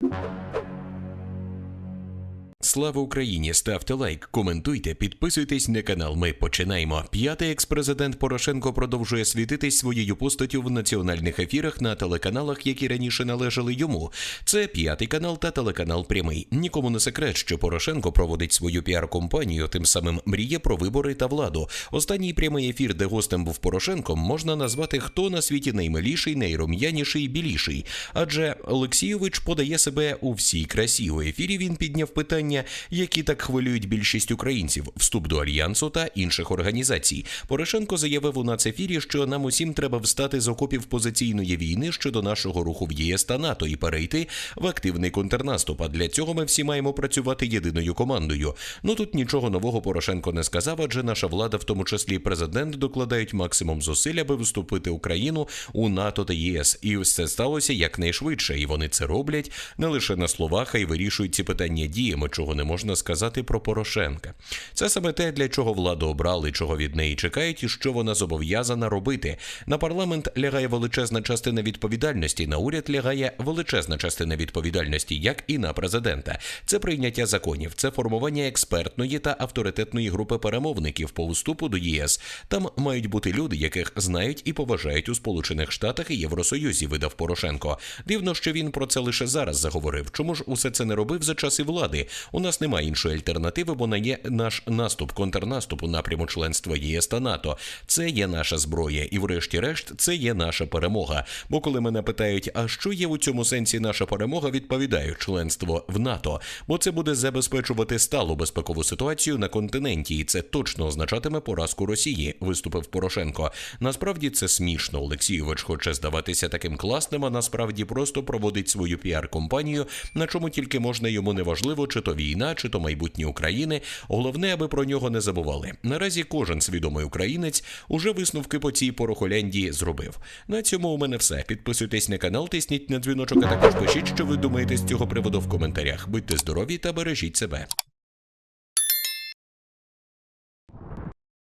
you Слава Україні! Ставте лайк, коментуйте, підписуйтесь на канал. Ми починаємо. П'ятий екс-президент Порошенко продовжує світитись своєю постаттю в національних ефірах на телеканалах, які раніше належали йому. Це п'ятий канал та телеканал Прямий. Нікому не секрет, що Порошенко проводить свою піар-компанію, тим самим мріє про вибори та владу. Останній прямий ефір, де гостем був Порошенко, можна назвати хто на світі наймиліший, найрум'яніший, біліший. Адже Олексійович подає себе у всій красі. У ефірі він підняв питання, які так хвилюють більшість українців: вступ до альянсу та інших організацій. Порошенко заявив у нацефірі, що нам усім треба встати з окопів позиційної війни щодо нашого руху в ЄС та НАТО і перейти в активний контрнаступ. А для цього ми всі маємо працювати єдиною командою. Ну тут нічого нового Порошенко не сказав, адже наша влада, в тому числі президент, докладають максимум зусиль, аби вступити Україну у НАТО та ЄС. І це сталося якнайшвидше. І вони це роблять не лише на словах, а й вирішують ці питання діями, чого не можна сказати про Порошенка. Це саме те, для чого владу обрали, чого від неї чекають, і що вона зобов'язана робити. На парламент лягає величезна частина відповідальності. На уряд лягає величезна частина відповідальності, як і на президента. Це прийняття законів, це формування експертної та авторитетної групи перемовників по вступу до ЄС. Там мають бути люди, яких знають і поважають у Сполучених Штатах і Євросоюзі. Видав Порошенко. Дивно, що він про це лише зараз заговорив. Чому ж усе це не робив за часи влади? У нас немає іншої альтернативи, бо не є наш наступ, контрнаступ у напряму членства ЄС та НАТО. Це є наша зброя, і, врешті-решт, це є наша перемога. Бо коли мене питають, а що є у цьому сенсі наша перемога, відповідаю членство в НАТО, бо це буде забезпечувати сталу безпекову ситуацію на континенті, і це точно означатиме поразку Росії. Виступив Порошенко. Насправді це смішно. Олексійович хоче здаватися таким класним, а насправді просто проводить свою піар-компанію, на чому тільки можна йому неважливо, чи війна, чи то майбутнє України. Головне, аби про нього не забували. Наразі кожен свідомий українець уже висновки по цій порохоляндії зробив. На цьому у мене все. Підписуйтесь на канал, тисніть на дзвіночок, а також пишіть, що ви думаєте з цього приводу в коментарях. Будьте здорові та бережіть себе.